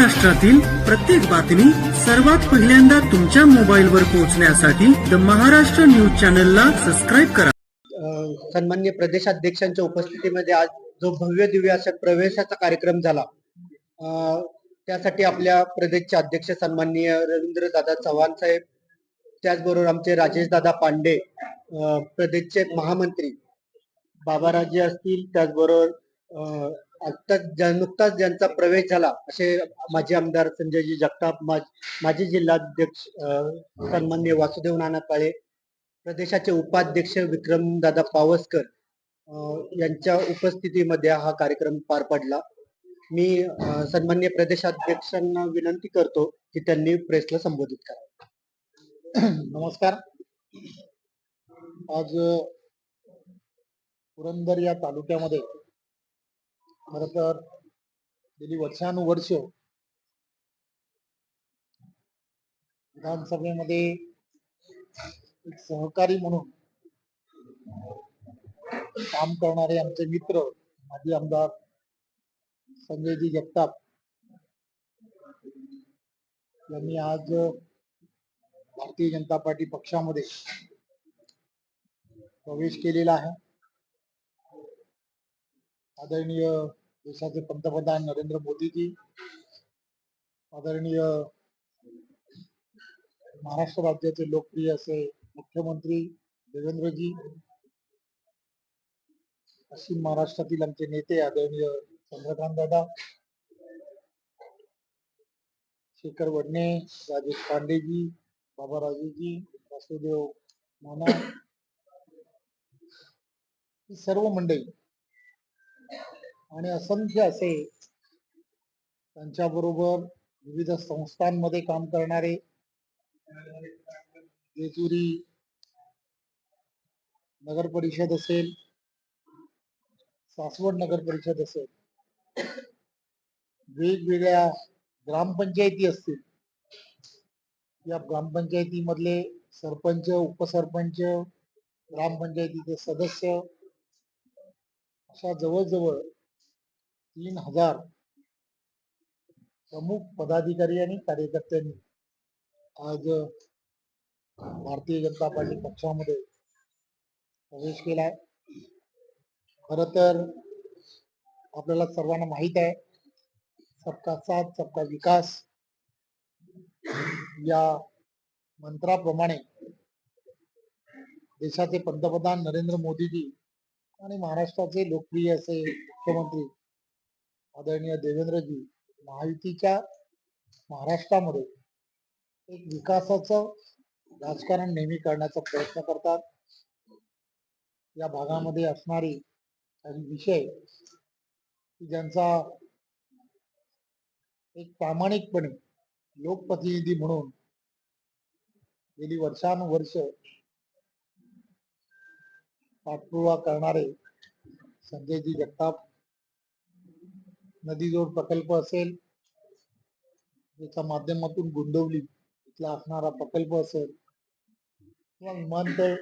महाराष्ट्रातील प्रत्येक बातमी सर्वात पहिल्यांदा तुमच्या मोबाईलवर पोहोचण्यासाठी द महाराष्ट्र न्यूज चॅनलला सबस्क्राईब करा. सन्मान्य प्रदेशाध्यक्षांच्या उपस्थितीमध्ये आज जो भव्य दिव्य अशा प्रवेशाचा कार्यक्रम झाला त्यासाठी आपल्या प्रदेशचे अध्यक्ष सन्माननीय रवींद्र दादा चव्हाण साहेब त्याचबरोबर आमचे राजेश दादा पांडे प्रदेशचे महामंत्री बाबाराजे असतील त्याचबरोबर आत्ताच ज्या- नुकताच ज्यांचा प्रवेश झाला असे माजी आमदार संजयजी जगताप माजी जिल्हाध्यक्ष सन्मान्य वासुदेव नाना काळे प्रदेशाचे उपाध्यक्ष विक्रमदादा पावसकर यांच्या उपस्थितीमध्ये हा कार्यक्रम पार पडला. मी सन्मान्य प्रदेशाध्यक्षांना विनंती करतो की त्यांनी प्रेसला संबोधित करा. नमस्कार. आज पुरंदर या तालुक्यामध्ये खर तर गेली वर्षानुवर्ष विधानसभेमध्ये एक सहकारी म्हणून काम करणारे आमचे मित्र माजी आमदार संजयजी जगताप यांनी आज भारतीय जनता पार्टी पक्षामध्ये प्रवेश केलेला आहे. आदरणीय देशाचे पंतप्रधान नरेंद्र मोदीजी आदरणीय महाराष्ट्र राज्याचे लोकप्रिय असे मुख्यमंत्री देवेंद्रजी पश्चिम महाराष्ट्रातील आमचे नेते आदरणीय चंद्रकांत दादा शेखर वडणे राजेश पांडेजी बाबाराजेजी वासुदेव नाना ही सर्व मंडळी आणि असंख्य असे त्यांच्याबरोबर विविध संस्थांमध्ये काम करणारे जेजुरी नगर परिषद असेल सासवड नगर परिषद असेल वेगवेगळ्या ग्रामपंचायती असतील. या ग्रामपंचायतीमधले सरपंच उपसरपंच ग्रामपंचायतीचे सदस्य अशा जवळजवळ तीन हजार प्रमुख पदाधिकारी आणि कार्यकर्त्यांनी आज भारतीय जनता पार्टी पक्षामध्ये प्रवेश केलाय खर तर आपल्याला सर्वांना माहीत आहे सबका साथ सबका विकास या मंत्राप्रमाणे देशाचे पंतप्रधान नरेंद्र मोदीजी आणि महाराष्ट्राचे लोकप्रिय असे मुख्यमंत्री आदरणीय देवेंद्रजी महायुतीच्या महाराष्ट्रामध्ये एक विकासाचं राजकारण नेहमी करण्याचा प्रयत्न करतात. या भागामध्ये असणारी काही विषय ज्यांचा एक प्रामाणिकपणे लोकप्रतिनिधी म्हणून गेली वर्षानुवर्ष पाठपुरावा करणारे संजयजी जगताप नदीजोड प्रकल्प असेल त्याच्या माध्यमातून गुंडवली इथला असणारा प्रकल्प असेल किंवा विमानतळ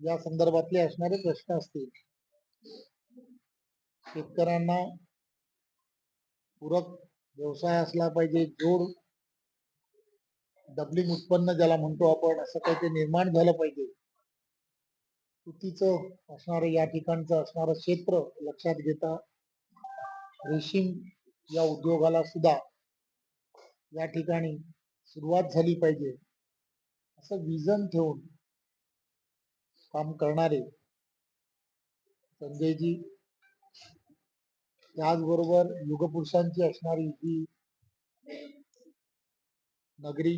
या संदर्भातले असणारे प्रश्न असतील. शेतकऱ्यांना पूरक व्यवसाय असला पाहिजे जोड डबलिंग उत्पन्न ज्याला म्हणतो आपण असं काही ते निर्माण झालं पाहिजे. चुकीचं असणारं या ठिकाणचं असणारं क्षेत्र लक्षात घेता रेशीम या उद्योगाला सुद्धा या ठिकाणी सुरुवात झाली पाहिजे. असं विजन ठेवून काम करणारे संजयजी त्याचबरोबर युगपुरुषांची असणारी ही नगरी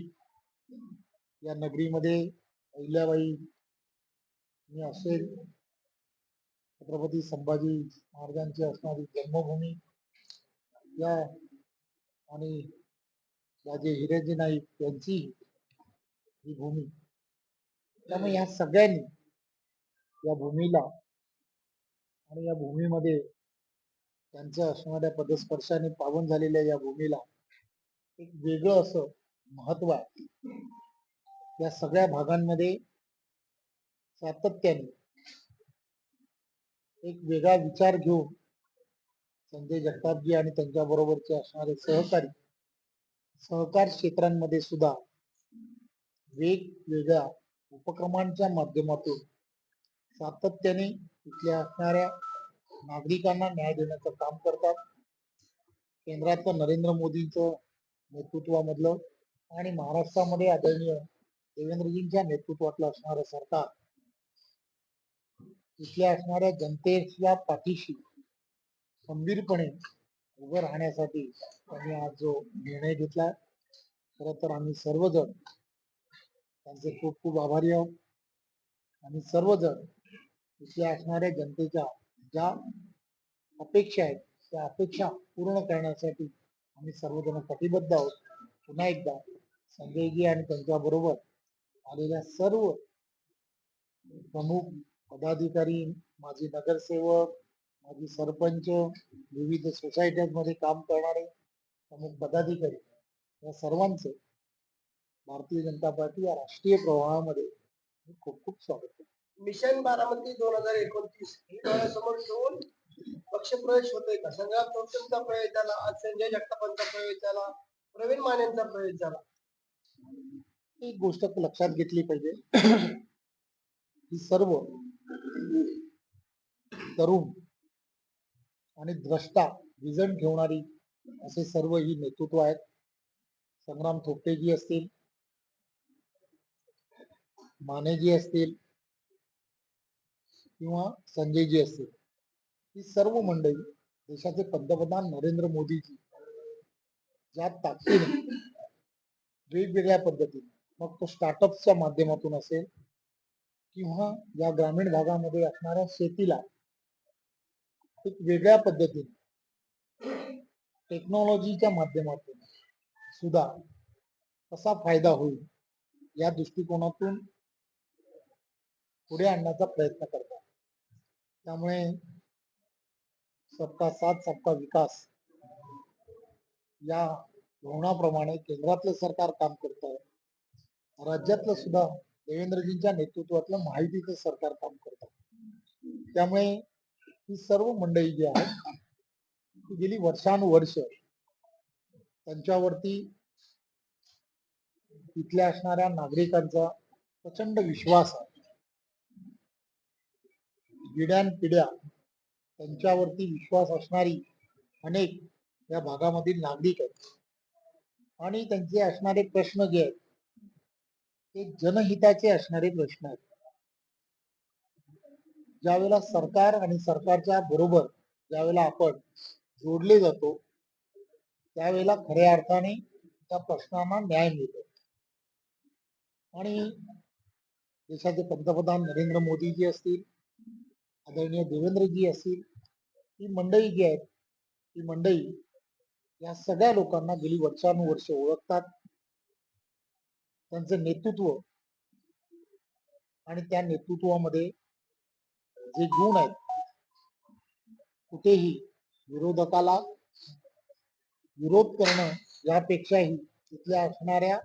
या नगरीमध्ये अहिल्याबाई असेल छत्रपती संभाजी महाराजांची असणारी जन्मभूमी या आणि राजे हिराजी नाईक यांची ही भूमी. त्यामुळे या सगळ्यांनी या भूमीला आणि या भूमीमध्ये त्यांच्या असणाऱ्या पदस्पर्शाने पावन झालेल्या या भूमीला एक वेगळं असं महत्त्व आहे. या सगळ्या भागांमध्ये सातत्याने एक वेगळा विचार घेऊन संजय जगतापजी आणि त्यांच्या बरोबरचे असणारे सहकारी सहकार क्षेत्रांमध्ये सुद्धा वेगवेगळ्या उपक्रमांच्या माध्यमातून सातत्याने इथल्या असणाऱ्या नागरिकांना न्याय देण्याचं काम करतात. केंद्रातलं नरेंद्र मोदींचं नेतृत्वामधलं आणि महाराष्ट्रामध्ये आदरणीय देवेंद्रजींच्या नेतृत्वातलं असणारं सरकार. इथल्या असणाऱ्या जनतेच्या पाठीशी खंबीरपणे उभं राहण्यासाठी त्यांनी आज जो निर्णय घेतला खर तर आम्ही सर्वजण त्यांचे खूप खूप आभारी आहोत. आणि सर्वजण इथे असणाऱ्या जनतेच्या ज्या अपेक्षा आहेत त्या अपेक्षा पूर्ण करण्यासाठी आम्ही सर्वजण कटिबद्ध आहोत. पुन्हा एकदा संजयजी आणि त्यांच्या बरोबर आलेल्या सर्व प्रमुख पदाधिकारी माजी नगरसेवक माजी सरपंच विविध सोसायट्यांमध्ये काम करणारे प्रमुख पदाधिकारी या सर्वांचं भारतीय जनता पार्टी या राष्ट्रीय प्रवाहामध्ये खूप खूप स्वागत करतो. मिशन बारामती दोन हज़ार एकोणतीस ही डोळ्यासमोर ठेवून पक्षप्रवेश होतोय का? संग्राम चौधरींचा प्रवेश झाला आज संजय जगतापांचा प्रवेश झाला प्रवीण मानेंचा प्रवेश झाला. एक गोष्ट लक्षात घेतली पाहिजे. ही सर्व तरुण आणि द्रष्टा, विजन ठेवणारी असे सर्व ही नेतृत्व आहेत. संग्राम थोपटेजी असतील, मानेजी असतील किंवा संजयजी असतील, ही सर्व मंडळी देशाचे पंतप्रधान नरेंद्र मोदीजी ज्या ताकदीने वेगवेगळ्या पद्धतीने, मग तो स्टार्टअपच्या माध्यमातून असेल किंवा या ग्रामीण भागामध्ये असणाऱ्या शेतीला एक वेगळ्या पद्धतीने. टेक्नॉलॉजीच्या माध्यमातून सुद्धा कसा फायदा होईल या दृष्टिकोनातून पुढे आणण्याचा प्रयत्न करतात. त्यामुळे सबका साथ सबका विकास या धोरणाप्रमाणे केंद्रातलं सरकार काम करत आहे. राज्यातलं सुद्धा देवेंद्रजींच्या नेतृत्वातलं माहितीचं सरकार काम करत आहे. त्यामुळे ही सर्व मंडळी जी आहेत ती गेली वर्षानुवर्ष. त्यांच्यावरती इथल्या असणाऱ्या नागरिकांचा प्रचंड विश्वास आहे. पिढ्यान पिढ्या त्यांच्यावरती विश्वास असणारी अनेक या भागामधील नागरिक आहेत. आणि त्यांचे असणारे प्रश्न जे आहेत ते जनहिताचे असणारे प्रश्न आहेत. ज्यावेळेला सरकार आणि सरकारच्या बरोबर ज्यावेळेला आपण जोडले जातो त्यावेळेला खऱ्या अर्थाने त्या प्रश्नांना न्याय मिळतो. आणि देशाचे पंतप्रधान नरेंद्र मोदीजी असतील आदरणीय देवेंद्रजी असतील ही मंडळी जी आहेत ही मंडळी या सगळ्या लोकांना गेली वर्षानुवर्ष ओळखतात. त्यांचं नेतृत्व आणि त्या नेतृत्वामध्ये जे गुण आहेत कुठेही विरोधकाला विरोध करणं यापेक्षाही तिथल्या असणाऱ्या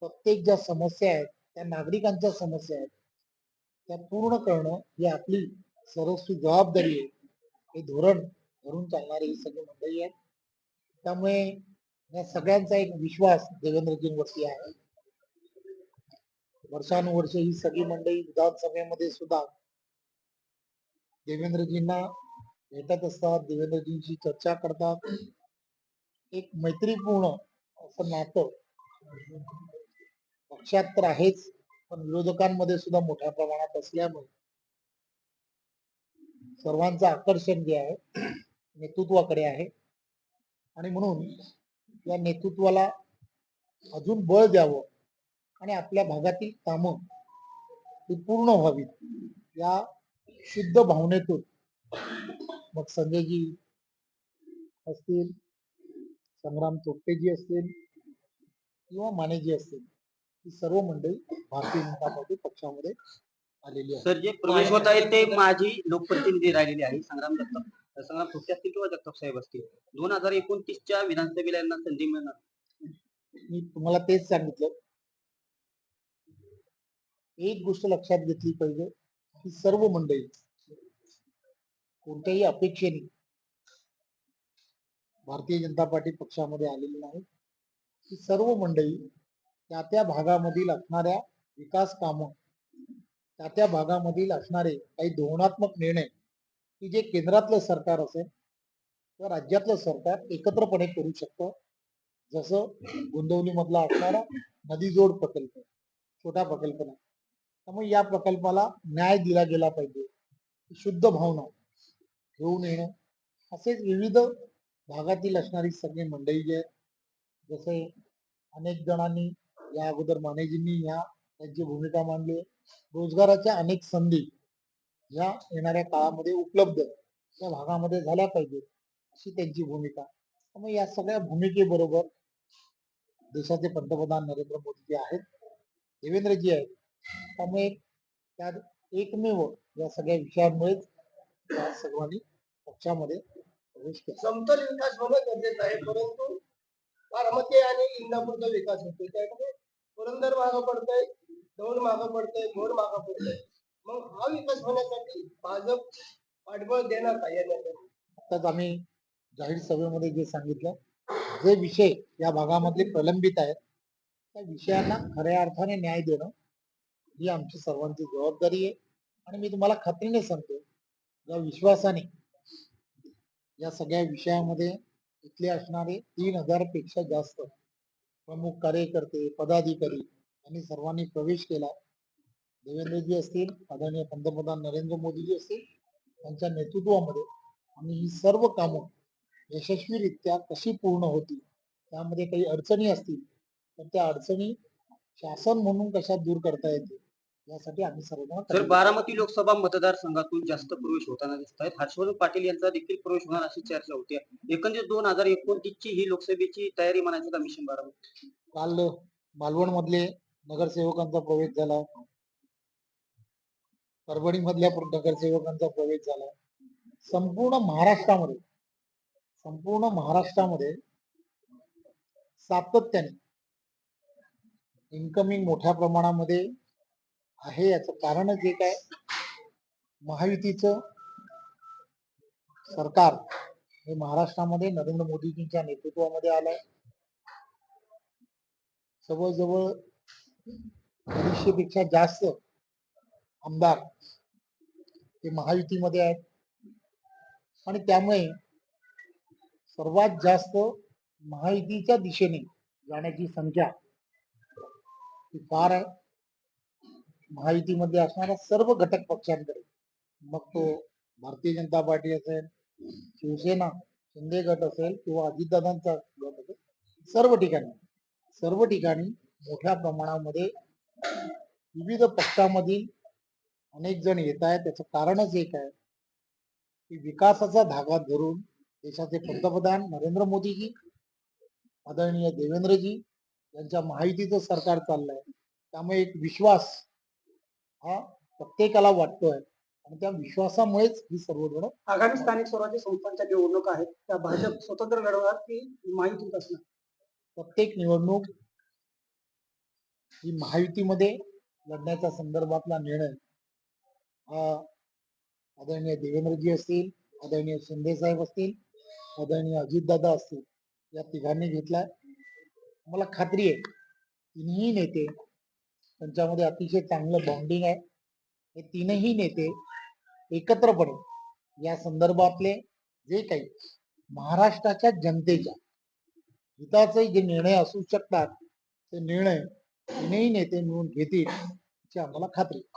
प्रत्येक ज्या समस्या आहेत त्या नागरिकांच्या समस्या आहेत त्या पूर्ण करणं ही आपली सर्वस्वी जबाबदारी आहे. हे धोरण धरून चालणारी ही सगळी मंडळी आहेत. त्यामुळे या सगळ्यांचा एक विश्वास देवेंद्रजींवरती आहे. वर्षानुवर्ष ही सगळी मंडळी विधानसभेमध्ये सुद्धा देवेंद्रजींना भेटत असतात देवेंद्रजींशी चर्चा करतात. एक मैत्रीपूर्ण असं नातं पक्षात तर आहेच पण विरोधकांमध्ये सुद्धा मोठ्या प्रमाणात असल्यामुळे सर्वांचं आकर्षण जे आहे नेतृत्वाकडे आहे. आणि म्हणून या नेतृत्वाला अजून बळ द्यावं आणि आपल्या भागातील कामं ही पूर्ण व्हावीत. या शुद्ध भावनेतून. मग संजयजी असतील संग्राम तोपटेजी असतील किंवा मानेजी असतील ही सर्व मंडळी भारतीय जनता पार्टी पक्षामध्ये आलेली आहे सर जे प्रवेश होत आहे ते माझी लोकप्रतिनिधी राहिलेले आहे संग्राम जगताप संग्राम थोपटे असतील किंवा जगताप साहेब असतील दोन हजार एकोणतीसच्या विधानसभेला यांना संधी मिळणार? मी तुम्हाला तेच सांगितलं. एक गोष्ट लक्षात घेतली पाहिजे. ही सर्व मंडळी कोणत्याही अपेक्षेने भारतीय जनता पार्टी पक्षामध्ये आलेली नाही ही सर्व मंडळी त्या त्या भागामधील असणाऱ्या विकास कामं त्या त्या भागामधील असणारे काही धोरणात्मक निर्णय की जे केंद्रातलं सरकार असेल किंवा राज्यातलं सरकार एकत्रपणे करू शकतं. जसं गोंदवली मधला असणारा नदी जोड प्रकल्प छोटा प्रकल्प नाही. त्यामुळे या प्रकल्पाला न्याय दिला गेला पाहिजे. शुद्ध भावना घेऊन येणं. असेच विविध भागातील असणारी सगळी मंडळी जी आहेत जसे अनेक जणांनी या अगोदर मानेजींनी या त्यांची भूमिका मांडली. रोजगाराच्या अनेक संधी या येणाऱ्या काळामध्ये उपलब्ध त्या भागामध्ये झाल्या पाहिजेत अशी त्यांची भूमिका. त्यामुळे या सगळ्या भूमिकेबरोबर देशाचे पंतप्रधान नरेंद्र मोदी जे आहेत देवेंद्रजी आहेत त्यामुळे त्या एकमेव या सगळ्या विषयांमुळेच त्या सर्वांनी पक्षामध्ये प्रवेश केला. समतोल विकास होणं गरजेचं आहे परंतु बारामती आणि इंदापूरचा विकास होतोय. त्यामध्ये पुरंदर मागं पडतंय दौंड मागं पडतंय भोर मागं पडतंय. मग हा विकास होण्यासाठी भाजप पाठबळ देणार का येण्यासाठी? आताच आम्ही जाहीर सभेमध्ये जे सांगितलं जे विषय या भागामधले प्रलंबित आहेत त्या विषयांना खऱ्या अर्थाने न्याय देणं ही आमची सर्वांची जबाबदारी आहे. आणि मी तुम्हाला खात्रीने सांगतो या विश्वासाने या सगळ्या विषयामध्ये इथले असणारे तीन हजारपेक्षा जास्त प्रमुख कार्यकर्ते पदाधिकारी यांनी सर्वांनी प्रवेश केला. देवेंद्रजी असतील आदरणीय पंतप्रधान नरेंद्र मोदीजी असतील त्यांच्या नेतृत्वामध्ये आम्ही ही सर्व कामं यशस्वीरित्या कशी पूर्ण होती त्यामध्ये काही अडचणी असतील तर त्या अडचणी शासन म्हणून कशा दूर करता येतील यासाठी आम्ही सर्वजण तर बारामती लोकसभा मतदारसंघातून जास्त प्रवेश होताना दिसत आहेत हर्षवर्धन पाटील यांचा देखील प्रवेश होणार अशी चर्चा होती एकंदरीत दोन हजार एकोणतीस ची ही लोकसभेची तयारी म्हणायची का मिशन बारामती. काल मालवण मधले नगरसेवकांचा प्रवेश झाला. परभणी मधल्या नगरसेवकांचा प्रवेश झाला. संपूर्ण महाराष्ट्रामध्ये संपूर्ण महाराष्ट्रामध्ये सातत्याने इन्कमिंग मोठ्या प्रमाणामध्ये आहे याचं कारणच जे काय? महायुतीचं सरकार हे महाराष्ट्रामध्ये नरेंद्र मोदीजींच्या नेतृत्वामध्ये आलंय. जवळजवळ अडीचशे पेक्षा जास्त आमदार हे महायुतीमध्ये आहेत. आणि त्यामुळे सर्वात जास्त महायुतीच्या दिशेने जाण्याची संख्या ही फार आहे. महायुतीमध्ये असणाऱ्या सर्व घटक पक्षांकडे. मग तो भारतीय जनता पार्टी असेल शिवसेना शिंदे गट असेल किंवा अजितदादांचा गट असेल सर्व ठिकाणी सर्व ठिकाणी मोठ्या प्रमाणामध्ये विविध पक्षामधील अनेक जण येत आहेत. त्याचं कारणच एक आहे की विकासाचा धागा धरून देशाचे पंतप्रधान नरेंद्र मोदीजी आदरणीय देवेंद्रजी यांच्या महायुतीचं सरकार चाललंय. त्यामुळे एक विश्वास हा प्रत्येकाला वाटतोय. आणि त्या विश्वासामुळेच ही सर्वजण आगामी स्थानिक स्वराज्य संस्थांच्या निवडणुका आहेत. त्या भाजप स्वतंत्र लढवणार की माहितीत असणार प्रत्येक निवडणूक ही महायुतीमध्ये लढण्याच्या संदर्भातला निर्णय. हा आदरणीय देवेंद्रजी असतील आदरणीय शिंदे साहेब असतील आदरणीय अजितदादा असतील या तिघांनी घेतलाय. मला खात्री आहे तिन्ही नेते त्यांच्यामध्ये अतिशय चांगलं बॉन्डिंग आहे. हे तीनही नेते एकत्रपणे या संदर्भातले जे काही महाराष्ट्राच्या जनतेच्या हिताचे जे निर्णय असू शकतात ते निर्णय तीनही नेते मिळून घेतील याची आम्हाला खात्री